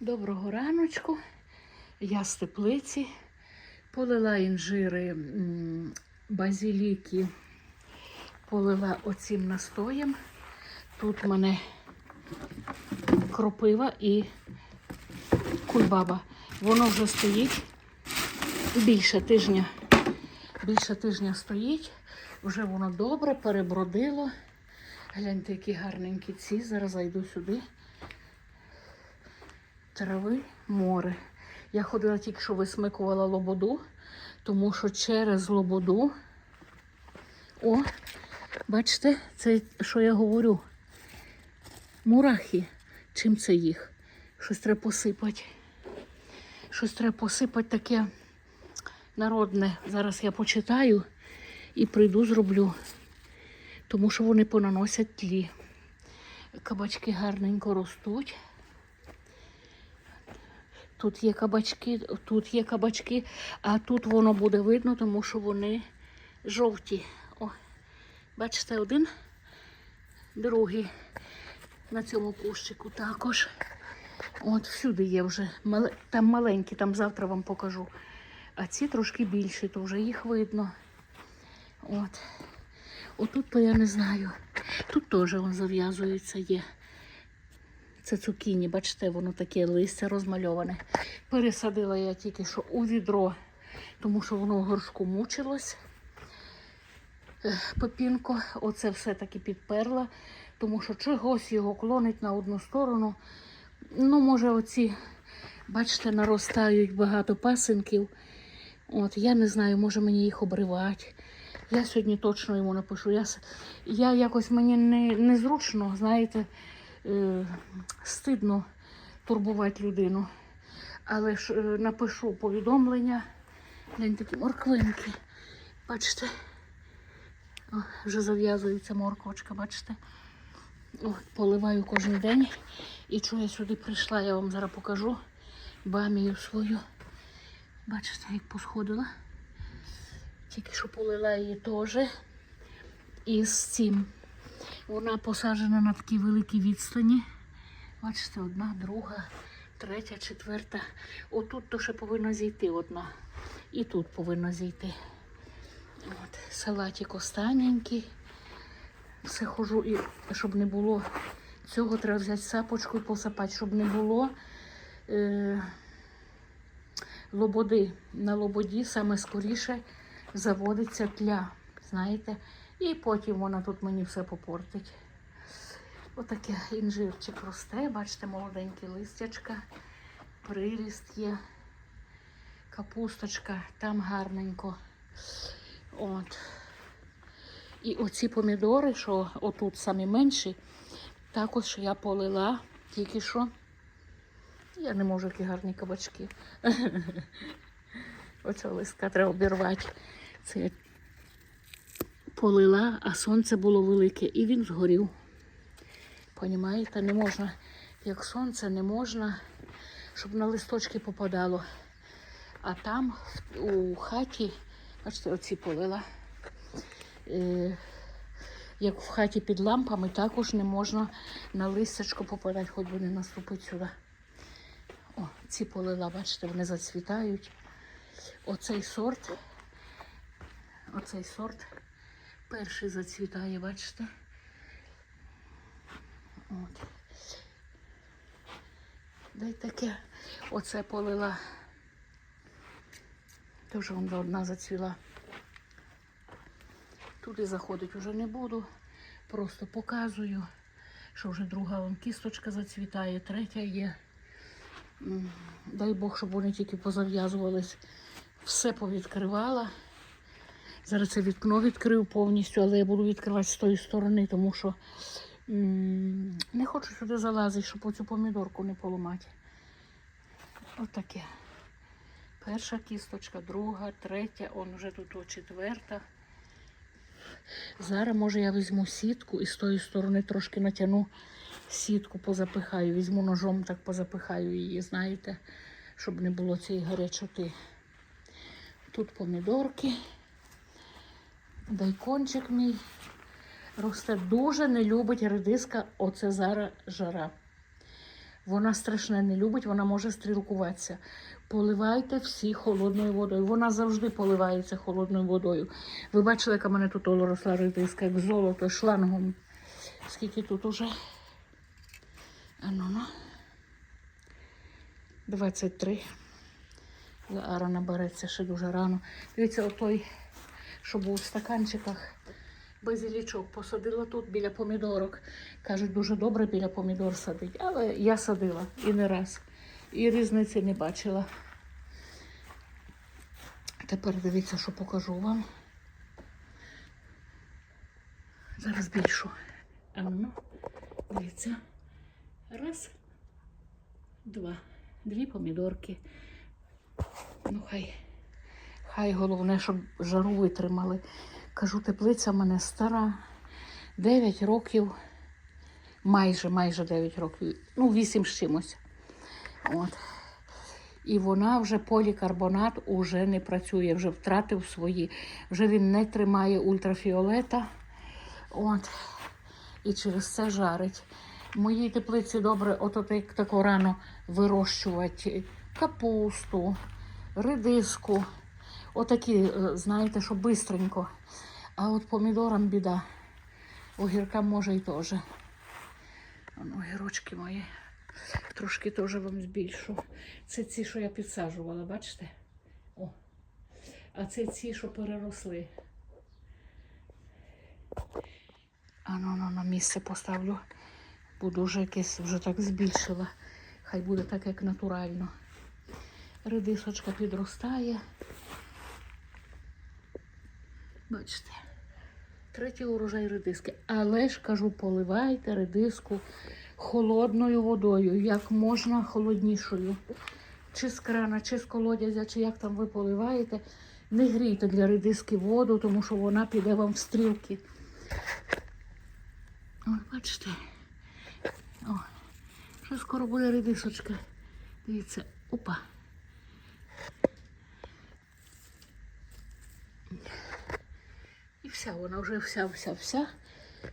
Доброго раночку. Я з теплиці полила інжири базіліки, полила оцим настоєм. Тут в мене кропива і кульбаба. Воно вже стоїть більше тижня. Більше тижня стоїть. Вже воно добре перебродило. Гляньте, які гарненькі ці. Зараз зайду сюди трави море. Я ходила тільки що висмикувала лободу, тому що через лободу. О, бачите, це що я говорю? Мурахи. Чим це їх? Щось треба посипати. Щось треба посипати таке народне. Зараз я почитаю і прийду зроблю. Тому що вони понаносять тлі. Кабачки гарненько ростуть. Тут є кабачки, тут є кабачки, а тут воно буде видно, тому що вони жовті. О, бачите, один, другий на цьому кущику також. От всюди є вже. Там маленькі, там завтра вам покажу. А ці трошки більші, то вже їх видно. От. Отут то я не знаю. Тут теж зав'язується є. Це цукіні, бачите, воно таке листя розмальоване. Пересадила я тільки що у відро, тому що воно в горшку мучилось. Е, Пепінко, оце все-таки підперла, тому що чогось його клонить на одну сторону. Ну, може, оці, бачите, наростають багато пасинків. От, я не знаю, може мені їх обривати. Я сьогодні точно йому напишу. Я, я якось мені не, незручно, знаєте, е, стидно турбувати людину. Але ж е, напишу повідомлення. Глянь такі морквинки. Бачите? О, вже зав'язується морквочка, бачите? О, поливаю кожен день. І чого я сюди прийшла, я вам зараз покажу бамію свою. Бачите, як посходила. Тільки що полила її теж. І з цим. Вона посаджена на такій великій відстані. Бачите, одна, друга, третя, четверта. Отут то ще повинна зійти одна. І тут повинна зійти. От, салатик останненький. Все хожу, і щоб не було цього, треба взяти сапочку і посапати, щоб не було е, лободи. На лободі саме скоріше заводиться тля. Знаєте? І потім вона тут мені все попортить. Отаке інжирчик росте, бачите, молоденькі листячка, приріст є, капусточка, там гарненько. От. І оці помідори, що отут самі менші, також я полила тільки що. Я не можу які гарні кабачки. Оця листка треба обірвати. Це полила, а сонце було велике, і він згорів. Понімаєте, не можна, як сонце, не можна, щоб на листочки попадало. А там у хаті, бачите, оці полила. Е, як в хаті під лампами, також не можна на листячко попадати, хоч би не наступити сюди. О, ці полила, бачите, вони зацвітають. Оцей сорт, оцей сорт перший зацвітає, бачите? От. Дай таке. Оце полила. Теж вон одна зацвіла. Туди заходить уже не буду. Просто показую, що вже друга вон кісточка зацвітає, третя є. Дай Бог, щоб вони тільки позав'язувались. Все повідкривала. Зараз це вікно відкрив повністю, але я буду відкривати з тої сторони, тому що не хочу сюди залазити, щоб оцю помідорку не поламати. Отаке. Перша кісточка, друга, третя, он вже тут о, четверта. Зараз, може, я візьму сітку і з тої сторони трошки натягну сітку, позапихаю. Візьму ножом, так позапихаю її, знаєте, щоб не було цієї гарячоти. Тут помідорки. Дайкончик мій росте дуже не любить редиска, оце зараз жара. Вона страшне не любить, вона може стрілкуватися. Поливайте всі холодною водою. Вона завжди поливається холодною водою. Ви бачили, яка мене тут росла редиска, як золото, шлангом. Скільки тут уже? А ну ну. 23. Ара набереться ще дуже рано. Дивіться, отой, що був в стаканчиках. Базилічок посадила тут біля помідорок. Кажуть, дуже добре біля помідор садить. Але я садила і не раз. І різниці не бачила. Тепер дивіться, що покажу вам. Зараз більшу. А ну, дивіться. Раз, два. Дві помідорки. Ну, хай. Хай головне, щоб жару витримали. Кажу, теплиця в мене стара. 9 років, майже майже 9 років, ну 8 з чимось. От. І вона вже полікарбонат уже не працює, вже втратив свої, вже він не тримає ультрафіолета. От. І через це жарить. Моїй теплиці добре, от тако рано вирощувати капусту, редиску. Отакі, е, знаєте, що бистренько. А от помідорам біда. Огіркам може і теж. Огірочки мої. Трошки теж вам збільшу. Це ці, що я підсаджувала, бачите? О. А це ці, що переросли. А ну, ну на місце поставлю. Буду вже якесь вже так збільшила. Хай буде так, як натурально. Редисочка підростає. Бачите, третій урожай редиски. Але ж кажу, поливайте редиску холодною водою, як можна холоднішою. Чи з крана, чи з колодязя, чи як там ви поливаєте. Не грійте для редиски воду, тому що вона піде вам в стрілки. О, бачите. О, що скоро буде редисочка. Дивіться, опа. І вся, вона вже вся, вся, вся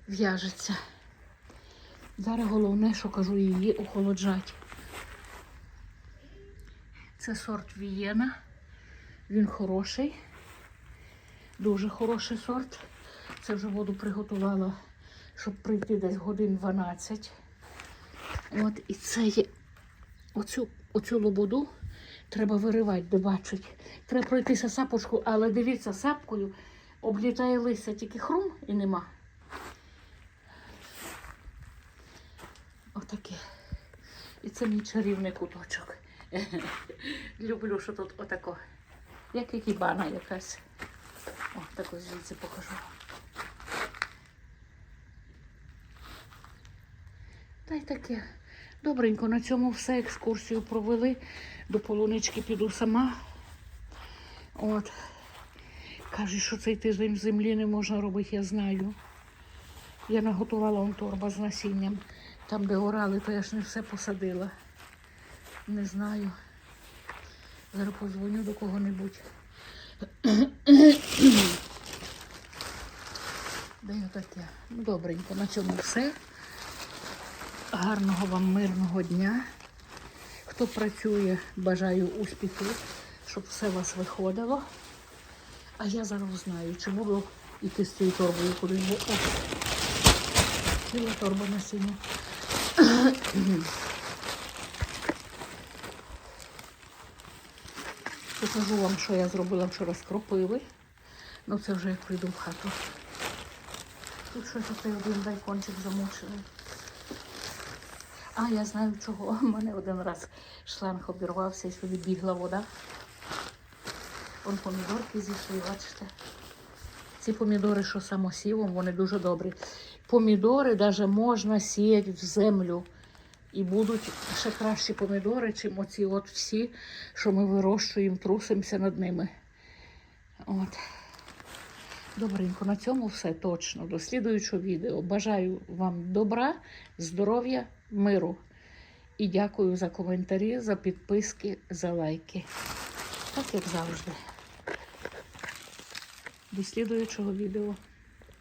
в'яжеться. Зараз головне, що кажу, її охолоджати. Це сорт Вієна. Він хороший, дуже хороший сорт. Це вже воду приготувала, щоб прийти десь годин 12. От і це є оцю, оцю лободу треба виривати, де бачать. Треба пройтися сапочку, але дивіться, сапкою облітає листя, тільки хрум і нема. Отаке. І це мій чарівний куточок. Люблю, що тут отако. Як ікібана якась. О, так ось звідси покажу. Та й таке. Добренько, на цьому все екскурсію провели. До полунички піду сама. От. Кажуть, що цей тиждень землі не можна робити, я знаю. Я наготувала он торба з насінням. Там, де орали, то я ж не все посадила. Не знаю. Зараз позвоню до кого-небудь. Да й отаке. Ну, добренько, на цьому все. Гарного вам мирного дня. Хто працює, бажаю успіху, щоб все у вас виходило. А я зараз знаю, чи буду йти з цією торбою кудись. Бо... О, ціла торба насіння. Покажу вам, що я зробила вчора з кропиви. Ну це вже як прийду в хату. Тут щось оцей один дайкончик замочений. А, я знаю чого. У мене один раз шланг обірвався і сюди бігла вода. Вон помідорки зійшли, бачите. Ці помідори, що самосівом, вони дуже добрі. Помідори навіть можна сіяти в землю. І будуть ще кращі помідори, чим оці от всі, що ми вирощуємо, трусимося над ними. От. Добренько, на цьому все точно. До слідуючого відео. Бажаю вам добра, здоров'я, миру. І дякую за коментарі, за підписки, за лайки. Так як завжди. До слідуючого відео.